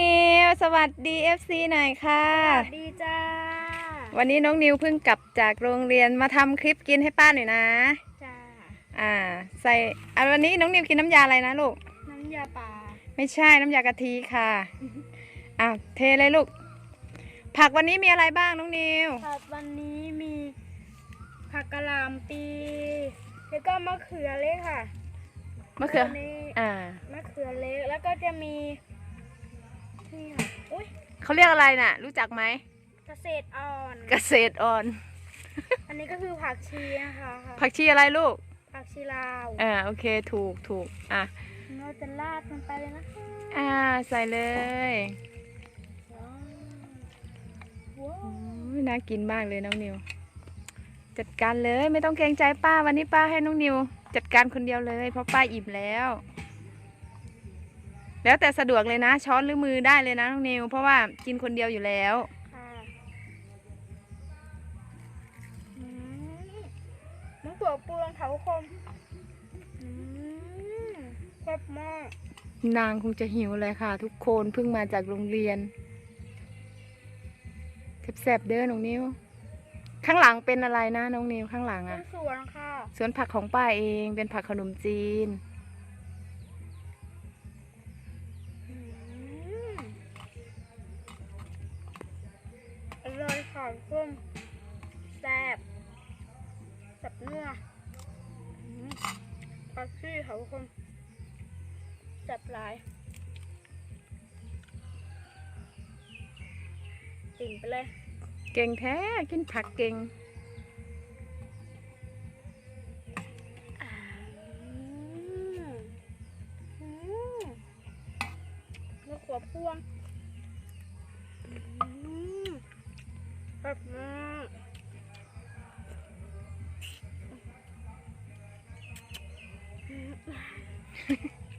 นิว สวัสดี FC หน่อยค่ะ สวัสดีจ้า วันนี้น้องนิวเพิ่งกลับจากโรงเรียนมาทำคลิปกินให้ป้าหน่อยนะ จ้า อ่า ใส่อะวันนี้น้องนิวกินน้ำยาอะไรนะลูก น้ำยาป่าไม่ใช่น้ำยากะทิค่ะอะเทเลยลูก ผักวันนี้มีอะไรบ้างน้องนิว ครับวันนี้มีผักกะหล่ำปี แล้วก็มะเขือเล็กค่ะมะเขือวันนี้อ่า มะเขือเล็กแล้วก็จะมี นี่ค่ะอุ้ยเขาเรียกอะไรน่ะ รู้จักไหมเกษตรอ่อน เกษตรอ่อน อันนี้ก็คือผักชีนะคะผักชีอะไรลูก ผักชีลาวอ่าโอเคถูกถูกอะเราจะราดมันไปเลยนะคะอ่าใส่เลยว้าวว้าวโอ้ยน่ากินมากเลยน้องนิว จัดการเลยไม่ต้องเกรงใจป้าวันนี้ป้าให้น้องนิว จัดการคนเดียวเลยเพราะป้าอิ่มแล้ว แล้วแต่สะดวกเลยนะ ช้อนหรือมือได้เลยนะน้องนิว เพราะว่ากินคนเดียวอยู่แล้ว ค่ะอืมน้ำตัวปูรองเท้าคมอืมแซ่บมากนางคงจะหิวเลยค่ะ ทุกคนเพิ่งมาจากโรงเรียนแซ่บๆเด้อน้องนิว ข้างหลังเป็นอะไรนะน้องนิวข้างหลังเป็อะนสวนค่ะ สวนผักของป้าเองเป็นผักขนมจีน รอยค่ะเพิ่มแซ่บจับเนื้อปลาซี่ค่ะทุกคนแซ่บหลายติ่งไปเลย เก่งแท้ กินผักเก่ง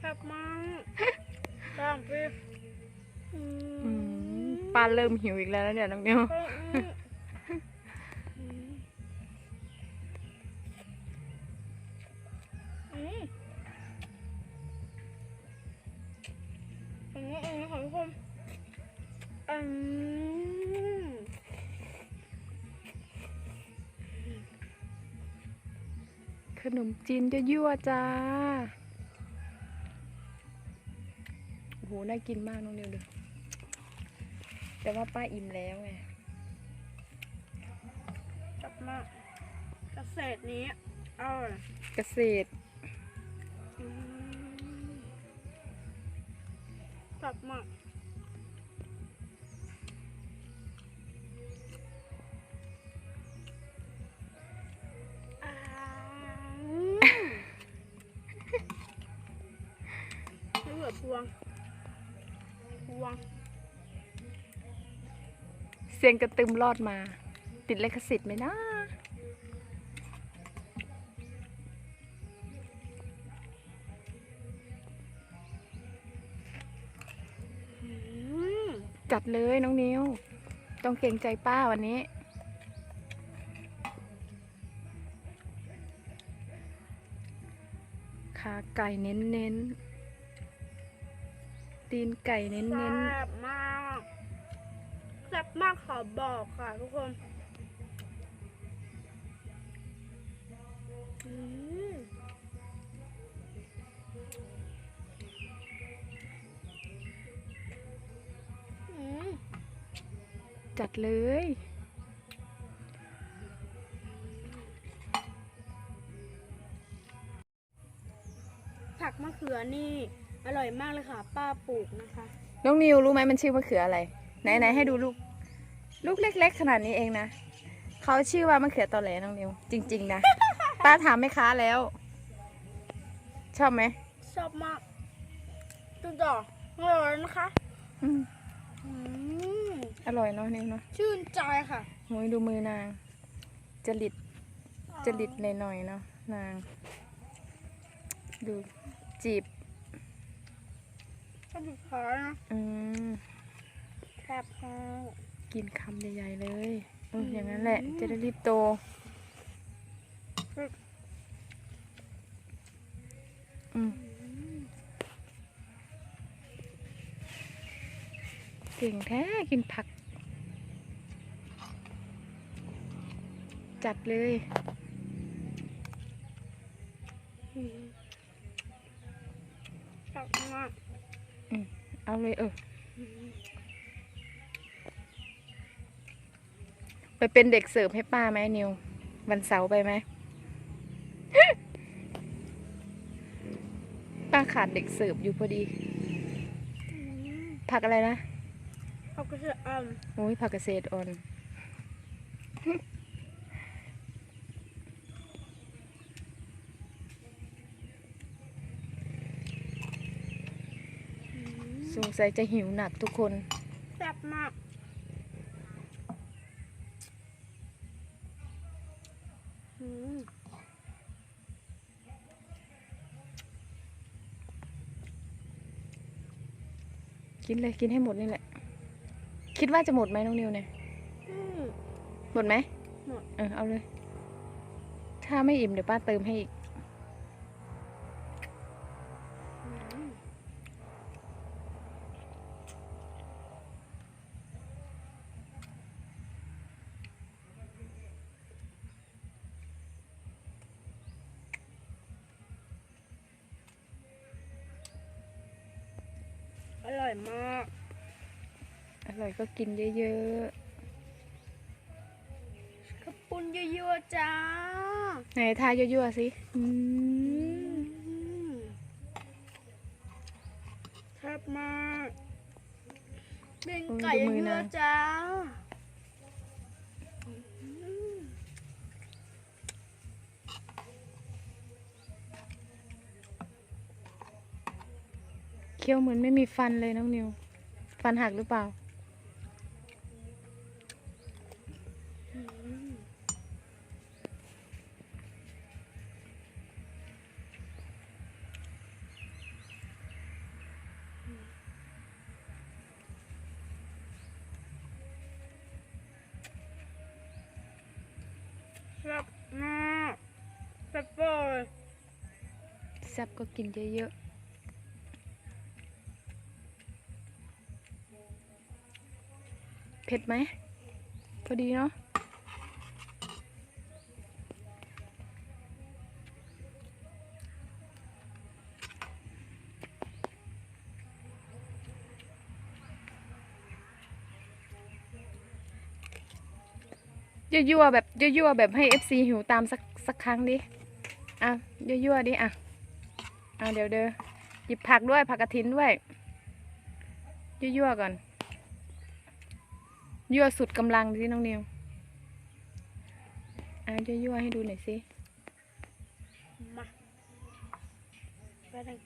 แบบมากตามไปอือืมมป้าเริ่มหิวอีกแล้วนะเนี่ยน้องนิวอืมอืมอืมอันนี้เองนะคะทุกคนอืม นมจีนจะยั่วๆจ้า โอ้โห น่ากินมากน้องนิวดูแต่ว่าป้าอิ่มแล้วไงจับมากเกษตรนี้อร่อยเกษตรอืมจับมาก เหลือพวง พวง เสียงกระตึมรอดมา ติดเลขสิทธิ์ไหมนะอืมจัดเลยน้องนิว ต้องเกรงใจป้าวันนี้ขาไก่เน้นเน้นๆ ตีนไก่เน้นแซ่เน้นบมากแซ่บมากขอบอกค่ะทุกคนอืมอืม จัดเลย ผักมะเขือนี่ อร่อยมากเลยค่ะ ป้าปลูกนะคะ น้องนิวรู้ไหมมันชื่อมะเขืออะไร ไหนไหนให้ดูลูก ลูกเล็ก ๆ ขนาดนี้เองนะเขาชื่อว่ามะเขือตอแหลน้องนิว จริง ๆ นะ ป้าถามแม่ค้าแล้ว ชอบไหมชอบมากจุดต่ออร่อยนะคะอืมอืมอร่อยเนาะนิวเนาะชื่นใจค่ะโอ้ยดูมือนาง จริตจริตหน่อยๆเนาะนาง ดูจีบ ชอบสุดท้ายนะอืมแซ่บมากกินคำใหญ่ๆเลยเอออย่างนั้นแหละ จะได้รีบโตอืมเก่งแท้กินผัก จัดเลยอืมชอบมาก เอาเลยเอออืมไปเป็นเด็กเสิร์ฟให้ป้าไหมนิว วันเสาร์ไปไหม ป้าขาดเด็กเสิร์ฟอยู่พอดีอืมผักอะไรนะเขาก็จะอ่อนโอ้ยผักเกษตรอ่อน สงสัยจะหิวหนักทุกคน แซ่บมากอืมกินเลยกินให้หมดนี่แหละ คิดว่าจะหมดไหมน้องนิวเนี่ย อืม หมดไหมหมด เออเอาเลย ถ้าไม่อิ่มเดี๋ยวป้าเติมให้อีก ร่อยมาก อร่อยก็กินเยอะขอบคุณเยอะๆจ้าๆไหนทายั่วๆสิอืมแซ่บมากเป็นไก่เยอะๆจ้า คี้ยวเหมือนไม่มีฟันเลยน้องนิว ฟันหักหรือเปล่าอืมแซ่บมากแซ่บเลยแซ่บก็กินเยอะๆ เผ็ดไหม พอดีเนาะยั่วๆแบบยั่วๆแบบให้ FC หิวตามสักสักครั้งดิ อะยั่วๆดิอะ อะเดี๋ยวเด้อหยิบผักด้วยผักกระถินด้วยยั่วๆก่อน ยั่วสุดกำลังดิน้องนิวอะยั่วๆให้ดูหน่อยสิมาไปเลย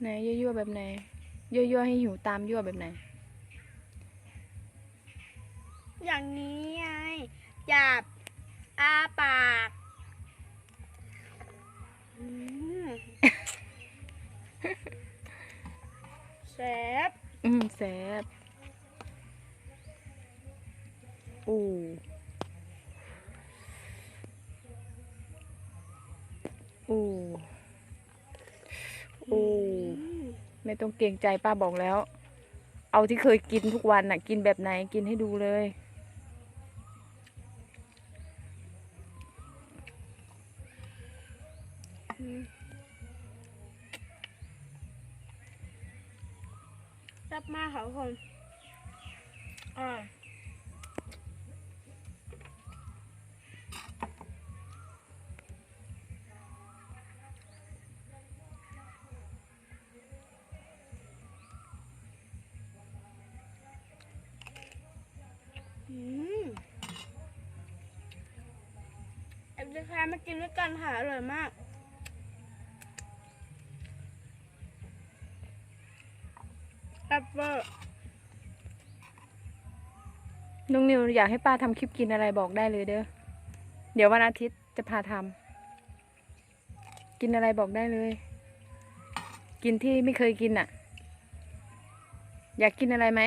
ไหนยั่วๆแบบไหนยั่วๆให้หิวตามยั่วแบบไหน อย่างนี้ไงหยาบอาปากอืมแซ่บอืมแซ่บ โอ้โอ้โอ้ไม่ต้องเกรงใจป้าบอกแล้ว เอาที่เคยกินทุกวันน่ะ กินแบบไหนกินให้ดูเลยอืมแซ่บมากค่ะทุกคนอ่า เอ็มจะพามากินด้วยกันค่ะอร่อยมากแอปเปิ้ลน้องนิวอยากให้ป้าทำคลิปกินอะไรบอกได้เลยเด้อ เดี๋ยววันอาทิตย์จะพาทำ กินอะไรบอกได้เลย กินที่ไม่เคยกินอะ อยากกินอะไรไหม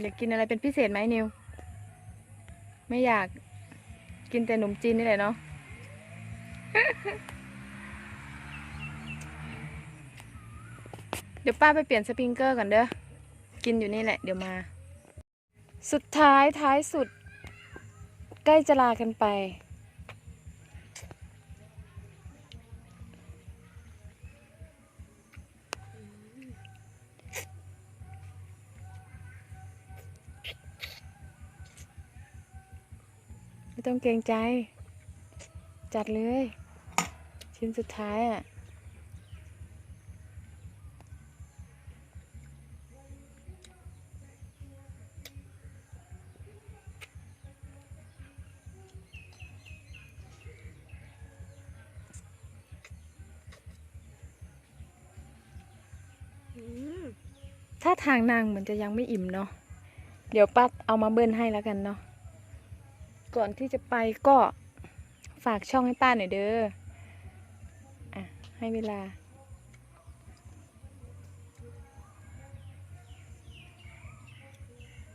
อยากกินอะไรเป็นพิเศษไหมนิว ไม่อยากกินแต่หนมจีนนี่แหละเนาะเดี๋ยวป้าไปเปลี่ยนสปริงเกอร์ก่อนเด้อ กินอยู่นี่แหละ เดี๋ยวมา สุดท้ายท้ายสุด ใกล้จะลากันไป ต้องเกรงใจ จัดเลย ชิ้นสุดท้ายอะถ้าทางนางเหมือนจะยังไม่อิ่มเนาะ เดี๋ยวป้าเอามาเบิ้ลให้แล้วกันเนาะ ก่อนที่จะไปก็ฝากช่องให้ป้าหน่อยเด้ออะให้เวลา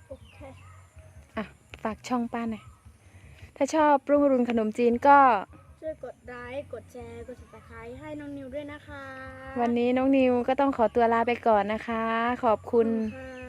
โอเค อะ ฝากช่องป้าหน่อย ถ้าชอบรุ่งอรุณขนมจีนก็ ช่วยกดไลค์ กดแชร์ กด subscribe ให้น้องนิวด้วยนะคะวันนี้น้องนิวก็ต้องขอตัวลาไปก่อนนะคะ ขอบคุณค่ะสวัสดีค่ะ